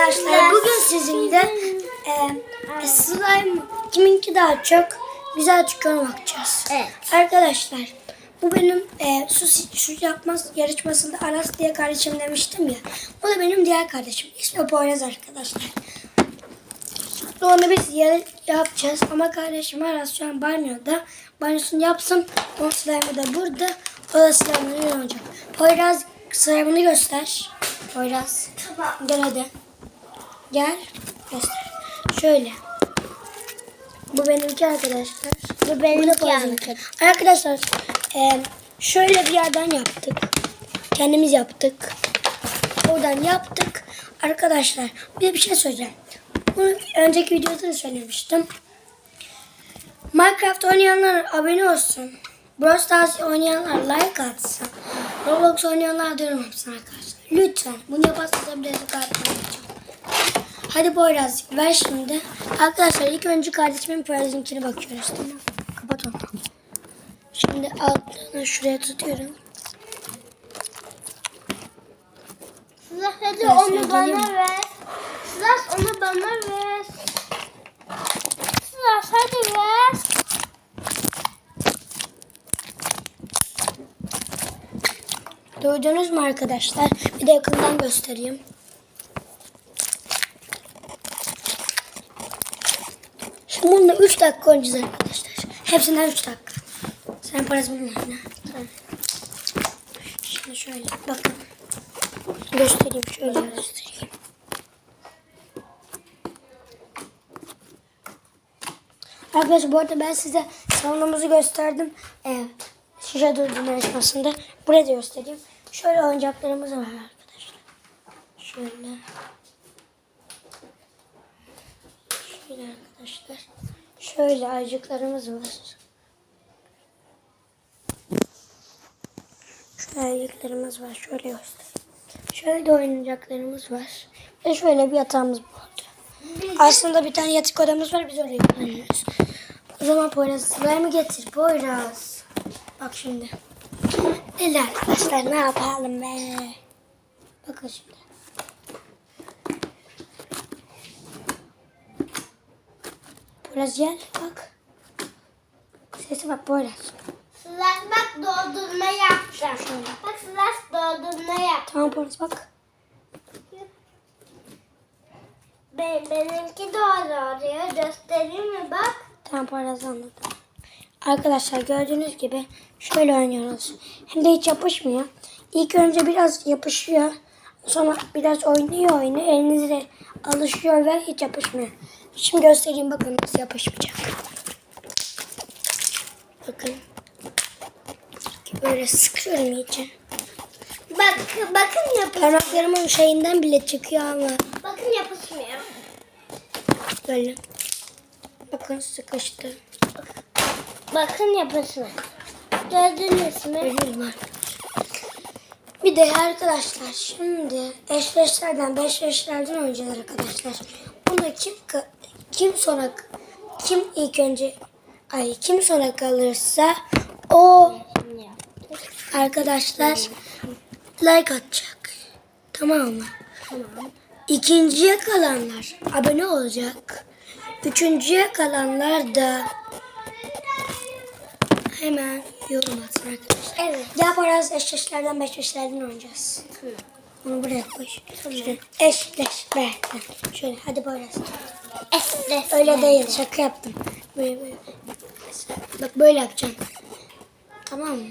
arkadaşlar bugün sizinle e, slime kiminki daha çok güzel çıkıyor bakacağız. Evet. Arkadaşlar bu benim e, su, su yapmaz yarışmasında Aras diye kardeşim demiştim ya. Bu da benim diğer kardeşim. İsmi Poyraz arkadaşlar. Sonra biz yarı yapacağız ama kardeşim Aras şu an banyoda. Banyosunu yapsın. Onun slime'ı da burada. O da slime'ını oynayacak. Poyraz slime'ını göster. Poyraz. Tamam. Gel hadi. Gel. Göster. Şöyle. Bu benimki arkadaşlar. Bu benimki da Poyraz'ınki. Arkadaşlar e, şöyle bir yerden yaptık. Kendimiz yaptık. Oradan yaptık. Arkadaşlar bir de bir şey söyleyeceğim. Bunu önceki videoda da söylemiştim. Minecraft oynayanlar abone olsun. Brawl Stars oynayanlar like atsın. Roblox oynayanlar da yorum yapsın arkadaşlar. Lütfen. Bunu yaparsanız de kartını Hadi Boyraz ver şimdi. Arkadaşlar ilk önce kardeşimin Poyraz'ınkine bakıyoruz tamam mı? Kapat onu. Şimdi altını şuraya tutuyorum. Sılas hadi Ben onu bana geleyim. ver. Sılas onu bana ver. Sılas hadi ver. Duydunuz mu arkadaşlar? Bir de yakından göstereyim. Şimdi bunu da 3 dakika oynayacağız arkadaşlar. Hepsinden 3 dakika. Sen parası bulma yine. Şimdi şöyle bakın. Göstereyim şöyle göstereyim. Arkadaşlar bu arada ben size salonumuzu gösterdim. Ee, şişe durdurma yarışmasında. Buraya da göstereyim. Şöyle oyuncaklarımız var arkadaşlar. Şöyle. Şöyle arkadaşlar. Şöyle ayıcıklarımız var. Şöyle ayıcıklarımız var. Şöyle göstereyim. Şöyle de oyuncaklarımız var. Ve şöyle bir yatağımız var. Aslında bir tane yatak odamız var. Biz oraya kullanıyoruz. O zaman Poyraz slime'ı getir. Poyraz. Bak şimdi. Neler arkadaşlar ne yapalım be. Bakın şimdi. Poyraz gel bak. Sesi bak Poyraz. Sılas bak doldurma yapacağım. Şöyle. Bak Sılas doldurma yap. Tamam Poyraz bak. Be benimki doğru oluyor. Göstereyim mi bak. Tamam Poyraz anladım. Arkadaşlar gördüğünüz gibi şöyle oynuyoruz. Hem de hiç yapışmıyor. İlk önce biraz yapışıyor. Sonra biraz oynuyor oynuyor. Elinize alışıyor ve hiç yapışmıyor. Şimdi göstereyim bakın nasıl yapışmayacak. Bakın. Böyle sıkıyorum iyice. Bak bakın yapış. Parmaklarımın şeyinden bile çıkıyor ama. Bakın yapışmıyor. Böyle. Bakın sıkıştı. Bakın yapışmıyor. Gördünüz mü? Ölürüm arkadaşlar. Bir de arkadaşlar şimdi eşleşlerden beş eşlerden oynayacağız arkadaşlar. Bunda kim kim sonra kim ilk önce ay kim sonra kalırsa o arkadaşlar like atacak. Tamam mı? Tamam. İkinciye kalanlar abone olacak. Üçüncüye kalanlar da hemen yorum atsın arkadaşlar. Evet. Ya biraz eşleşlerden beş eşlerden oynayacağız. Bunu buraya koy. Şöyle eşleşlerden. Şöyle hadi böyle. Esres. Öyle değil şaka yaptım. Böyle böyle. Bak böyle yapacağım. Tamam mı?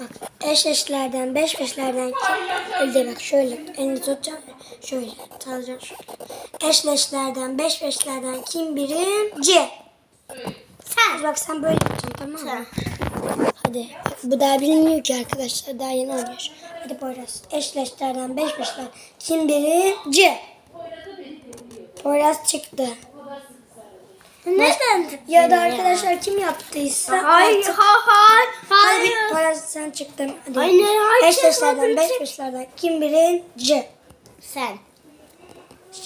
Bak eşleşlerden beş beşlerden kim? Öyle bak şöyle elini tutacağım. Şöyle tutacağım şöyle. Eşleşlerden beş beşlerden kim birinci? Sen. Bak sen böyle yapacaksın tamam mı? Hadi. Bak, bu daha bilmiyor ki arkadaşlar. Daha yeni oynuyor. Hadi Poyraz. Eşleşlerden beş beşler. Kim birinci? Poyraz çıktı. Neden çıktın Ya da arkadaşlar kim yaptıysa Hayır, artık. ha, hayır, Hadi hayır. bir Poyraz sen çıktın. Hadi. Hayır, hayır, Eşleşlerden beş beşlerden kim birinci? Sen.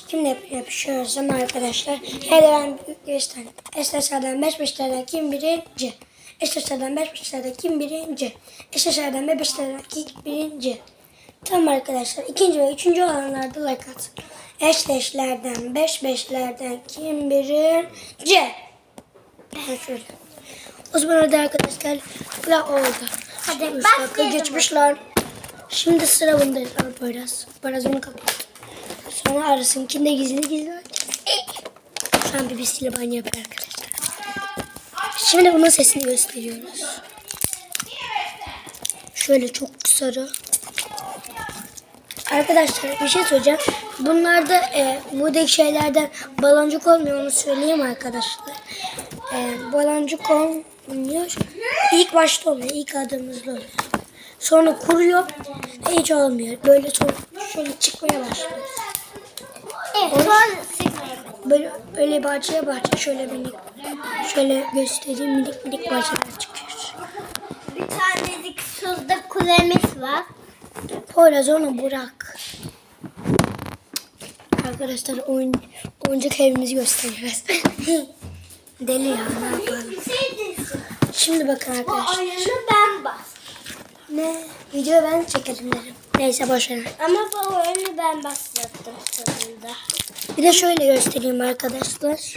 Kimle yap- yapışıyoruz ama arkadaşlar. Hele ben beş tane. Eşleşlerden beş beşlerden kim birinci? Eşleşlerden beş beşlerden kim birinci? Eşleşlerden beş beşlerden kim birinci? Tamam arkadaşlar. ikinci ve üçüncü olanlarda like atın. Eş eşlerden, beş beşlerden kim birinci? Şöyle. O zaman hadi arkadaşlar sıra oldu. Hadi Üç dakika başlayalım. geçmişler. Şimdi sıra bunda. Poyraz. Poyraz bunu kapat. Sonra arasınkinde gizli gizli. Şu an bebesiyle banyo yapıyor arkadaşlar. Şimdi bunun sesini gösteriyoruz. Şöyle çok sarı. Arkadaşlar bir şey söyleyeceğim. Bunlarda e, buradaki şeylerden baloncuk olmuyor onu söyleyeyim arkadaşlar. E, baloncuk olmuyor. İlk başta oluyor. ilk adımızda oluyor. Sonra kuruyor. Hiç olmuyor. Böyle sonra şöyle çıkmaya başlıyor. Evet. Böyle öyle bahçeye bahçe şöyle minik şöyle göstereyim minik minik bahçeler çıkıyor. Bir tanecik suzda kulemiz var. Poyraz onu bırak. Arkadaşlar oyun, oyuncak evimizi gösteriyoruz. Deli ya ne yapalım. Şimdi bakın Bu arkadaşlar. oyunu ben bas. Ne? Video ben çekelim dedim. Neyse boşver. Ama bu oyunu ben sonunda. Bir de şöyle göstereyim arkadaşlar.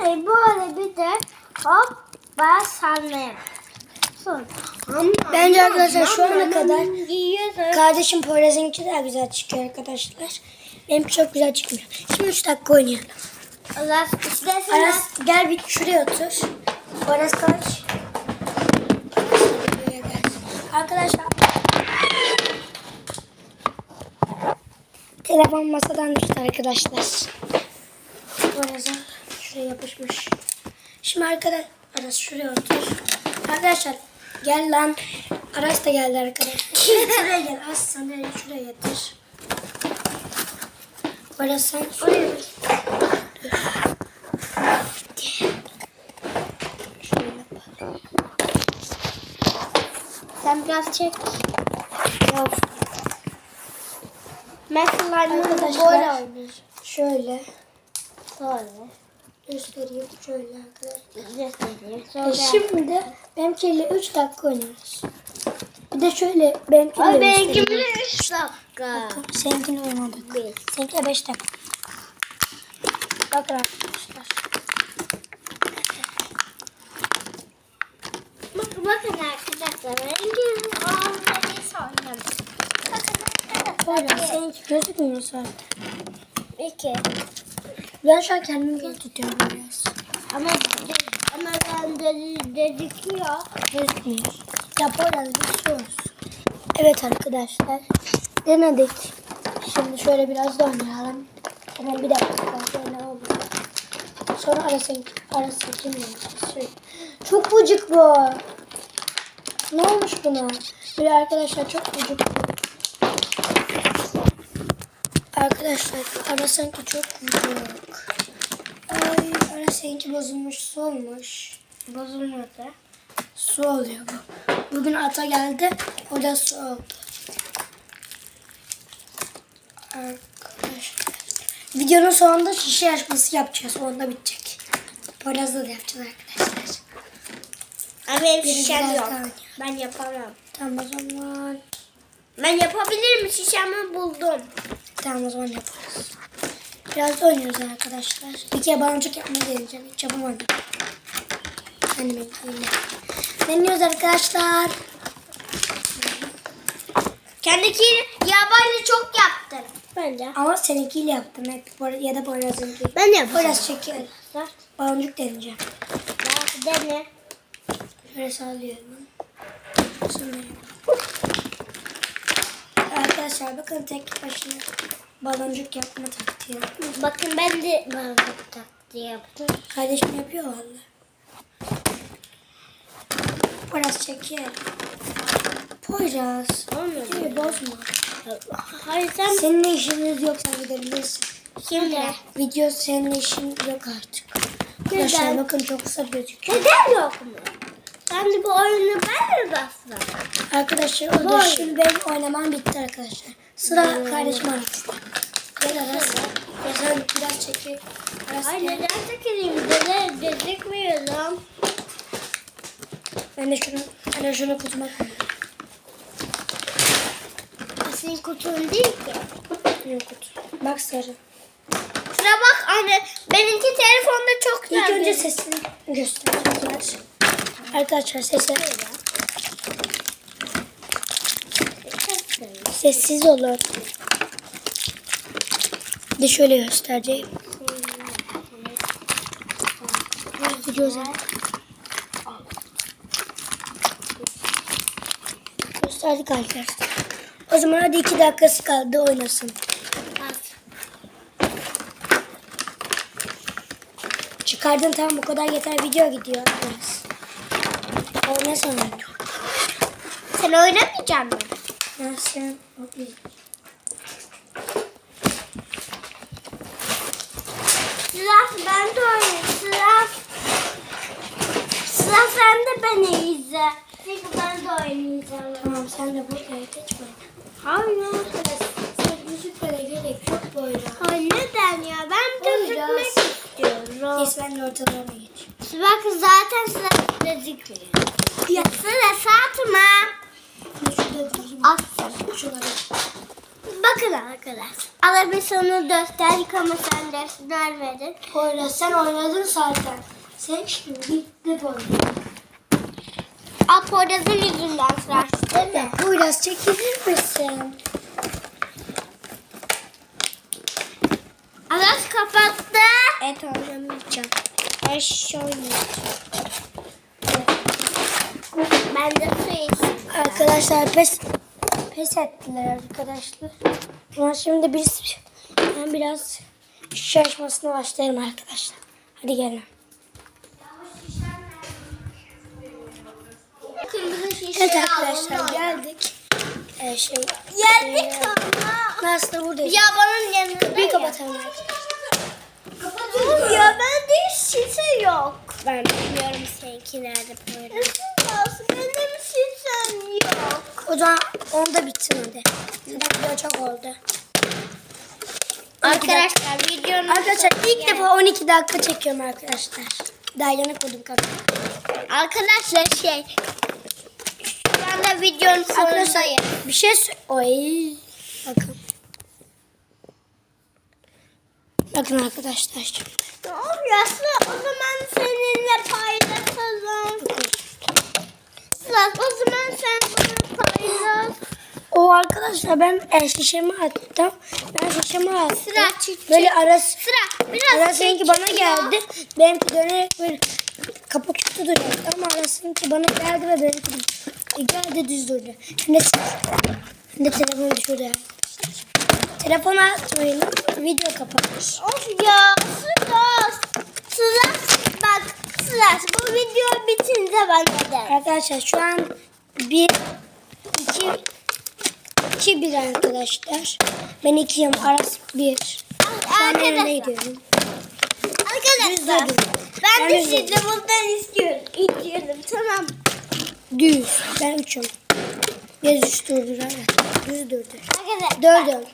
Ay, böyle bir de hop ben sallayayım. Sonra. Bence arkadaşlar şu ana kadar kardeşim Poyraz'ınki daha güzel çıkıyor arkadaşlar. Benimki çok güzel çıkmıyor. Şimdi 3 dakika oynayalım. İstersen Aras gel bir şuraya otur. Aras kaç. Arkadaşlar. Telefon masadan düştü arkadaşlar. Aras'a şuraya yapışmış. Şimdi arkadaş Aras şuraya otur. Arkadaşlar gel lan. Aras da geldi arkadaşlar. şuraya gel. Aras sandalyeyi şuraya getir. Aras sen şuraya sen biraz çek. Ya, Mesela Arkadaşlar. böyle oynuyor. şöyle Sonra. göstereyim. Şöyle arkadaşlar. Göstereyim. E Sonra. şimdi benimkiyle 3 dakika oynuyoruz. Bir de şöyle benimkiyle Ay göstereyim. benimki bile 3 dakika. Seninkini oynadık. Bir. Seninki 5 dakika. Bakın arkadaşlar. Bakın bakın arkadaşlar. Benimki olmayı sonra. Böyle seninki gözükmüyor zaten. İki. Ben şu an kendimi göz tutuyorum biraz. Ama ama ben dedi, dedikiyor. Gözükmüyor. Yaparız bir şey olsun. Evet arkadaşlar. Denedik. Şimdi şöyle biraz da oynayalım. Hemen bir dakika şöyle oldu. Sonra arasın arasın kim Şöyle. Çok bucuk bu. Ne olmuş buna? Böyle arkadaşlar çok bucuk Arkadaşlar arasınki çok bucuk. Ay arasınki bozulmuş su olmuş. Bozulmadı. Su oluyor bu. Bugün ata geldi. O da su oldu. Arkadaşlar. Videonun sonunda şişe yarışması yapacağız. Onda bitecek. Poyraz'da da yapacağız arkadaşlar. Ama benim Biri şişem yok. daha. Ben yapamam. Tamam o zaman. Ben yapabilirim şişemi buldum. Tamam o zaman yaparız. Biraz da oynuyoruz arkadaşlar. Bir kere baloncuk yapmayı deneyeceğim. Hiç yapamadım. Annemin eliyle. Deniyoruz arkadaşlar. Kendikiyle yabancı çok yaptım. Bence. Ama seninkiyle yaptım hep. Ya da Poyraz'ınki. Ben yapacağım. Poyraz çekiyor. Baloncuk deneyeceğim. Ben dene. Şöyle sallıyorum. Şimdi. Arkadaşlar bakın tek başına baloncuk yapma taktiği. Bakın ben de balık taktiği yaptım. Kardeşim yapıyor valla. Poyraz çekiyor. Poyraz. Olmuyor. Videoyu bozma. Hayır sen Seninle işimiz yok sen gidebilirsin. kimle? Video seninle işin yok artık. Arkadaşlar Neden? bakın çok kısa gözüküyor. Neden yok mu? Ben de bu oyunu ben mi başladım? Arkadaşlar o da şimdi benim oynamam bitti arkadaşlar. Sıra kardeşim arasında. Gel Aras. Ya sen biraz çekil. Aras Ay neden çekileyim? Dede gözükmüyorum. Ben de şunu, ben de şunu kutuma koyayım. Senin kutun değil ki. Yok kutu. Bak sarı. Şuna bak anne. Benimki telefonda çok. İlk önce sesini göstereceğiz. Arkadaşlar sesi. Sessiz olun. De şöyle göstereceğim. Güzel. Gösterdik arkadaşlar. O zaman hadi iki dakikası kaldı oynasın. Çıkardın tamam bu kadar yeter video gidiyor. Biraz. Oyna sen. Sen oynamayacak mısın? Ben sen Sıra ben de oynayayım. Sıra. Sıra sen de beni izle. Çünkü ben de oynayacağım. Tamam sen de buraya geç oyna. Hayır. Sen gözükmene gerek yok bu oyuna. Ay neden ya? De ortalarına geç. Bak zaten sıra gözükmüyor. Ya sıra satma. Aferin. Şurada. Bakın arkadaşlar. Arabistan'ı gösterdik ama sen dersini vermedin. Oyna sen oynadın zaten. Sen şimdi bitti bu oyun. Apoyraz'ın yüzünden sıra değil mi? Biraz çekilir misin? Aras kapattı. Evet oynamayacağım. Eşya oynayacağım. Ben de su içeyim. Arkadaşlar pes pes ettiler arkadaşlar. Ama şimdi biz ben biraz şiş yarışmasına başlayalım arkadaşlar. Hadi gelin. Evet arkadaşlar geldik. Ee, şey, Geldik ee, ama. Nasıl buradayız? Ya bunun yanında bir kapatalım arkadaşlar. Dur ya bende hiç şişe yok. Ben bilmiyorum seninki nerede böyle. Nasıl benim şişem yok. O zaman onda bitsin hadi. Video çok oldu. Arkadaşlar videonun Arkadaşlar ilk geldik. defa 12 dakika çekiyorum arkadaşlar. Daha yeni kurdum kanka. Arkadaşlar şey şu anda videonun sonundayım. bir şey Oy. Bakın. Bakın arkadaşlar şimdi. Ne oluyorsa o zaman seninle paylaşalım. Sırat o zaman sen bunu paylaş. O arkadaşlar ben e, şişemi attım. Ben şişemi attım. Sıra çiçek. Böyle arası Sıra biraz Arasınınki bana geldi. Benimki dönerek böyle kapak üstü duruyordu. Ama arasınınki bana geldi ve benimki de geldi düz durdu. Hem de telefonu düşürdü. Telefonu açmayın. Video kapatmış. Of ya Sırat. Sırat bak Sırat bu video bitince bana de. Arkadaşlar şu an bir, iki, iki bir arkadaşlar. Ben ikiyim. Aras bir. Şu an önüne gidiyorum. Arkadaşlar Düz ben Ben de sizi bundan istiyorum. İstiyorum tamam. Düz. Ben üçüm. Düz üç durdur. Düz durdur. Arkadaşlar. Dördüm.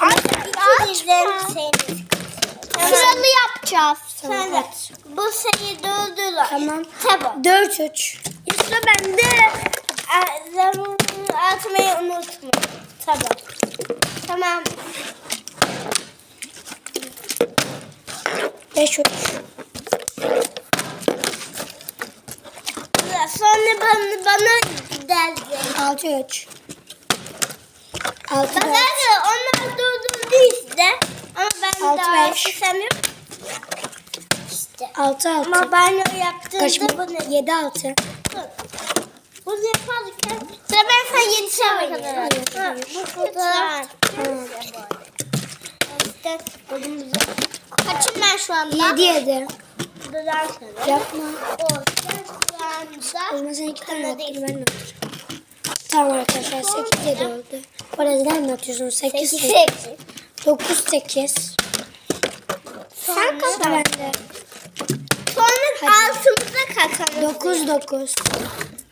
Aç. seni. Yapacağız. Tamam, bu sayı dördüler. Tamam. Tamam. Dört üç. İşte ben de atmayı unutma. Tamam. Tamam. Beş üç. Sonra bana, bana derdi. Altı üç. Altı Bak hadi onlar durdurdu işte. Ama ben Altı daha beş. istemiyorum. İşte. Altı altı. Ama ben o yaptığımda bu ne? Yedi altı. Bunu yaparken sıra ben sen yetişemem kadar. Ha. Bu. Tamam. İşte kodumuzu. Kaçım ben şu anda? Yedi yedi. Buradan sonra. Yapma. O şu anda. O zaman sen iki tane attın ben de. Tamam arkadaşlar sekiz yedi oldu. Bu arada ne anlatıyorsun? Sekiz Sekiz. sekiz. Dokuz sekiz. Sen Sıra kapat. bende. Sonra altımıza kakalım. Dokuz dokuz.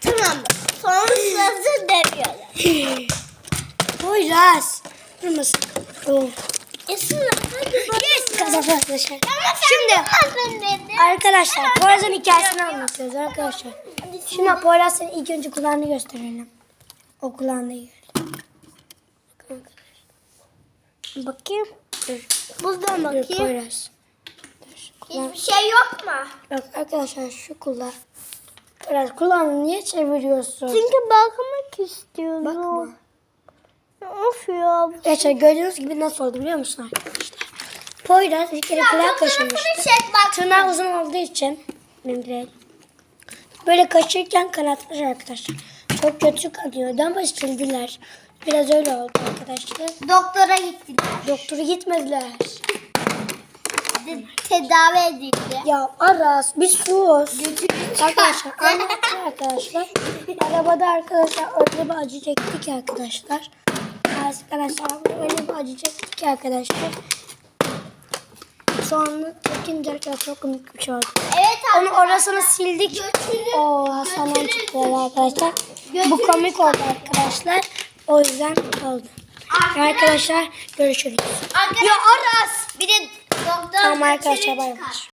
Tamam. Sonra sırası demiyorlar. Poyraz. Durmasın. Oh. Hadi Yes kazandı arkadaşlar. Şimdi arkadaşlar Poyraz'ın hikayesini anlatıyoruz arkadaşlar. Şimdi Poyraz'ın ilk önce kulağını gösterelim. O kulağını yiyor. Bakın. Bakayım. Dur. Buradan Dur bakayım. Poyraz. Hiçbir şey yok mu? Yok arkadaşlar şu kullan. Poyraz kulağını niye çeviriyorsun? Çünkü bakmak istiyorum. Bakma. Of ya. Arkadaşlar gördüğünüz gibi nasıl oldu biliyor musun arkadaşlar? Poyraz bir kere kulak kaşımıştı. Bak. Tırnağı uzun olduğu için benim. Böyle kaşırken kanatmış arkadaşlar. Çok kötü kanıyordu ama sildiler. Biraz öyle oldu arkadaşlar. Doktora gittiler. Doktora gitmediler. Tedavi edildi. Ya Aras bir sus. Arkadaşlar anlatın arkadaşlar. Arabada arkadaşlar öyle bir acı çektik ki arkadaşlar. Arkadaşlar öyle bir acı çektik ki arkadaşlar. Sonra çekince arkadaşlar çok komik bir şey oldu. Evet Onun orasını sildik. Götürün. O Hasan'dan çıktı arkadaşlar. Bu komik oldu arkadaşlar. O yüzden oldu. Arkadaşlar görüşürüz. Ya Aras. Bir de doktor Tamam arkadaşlar bay bay.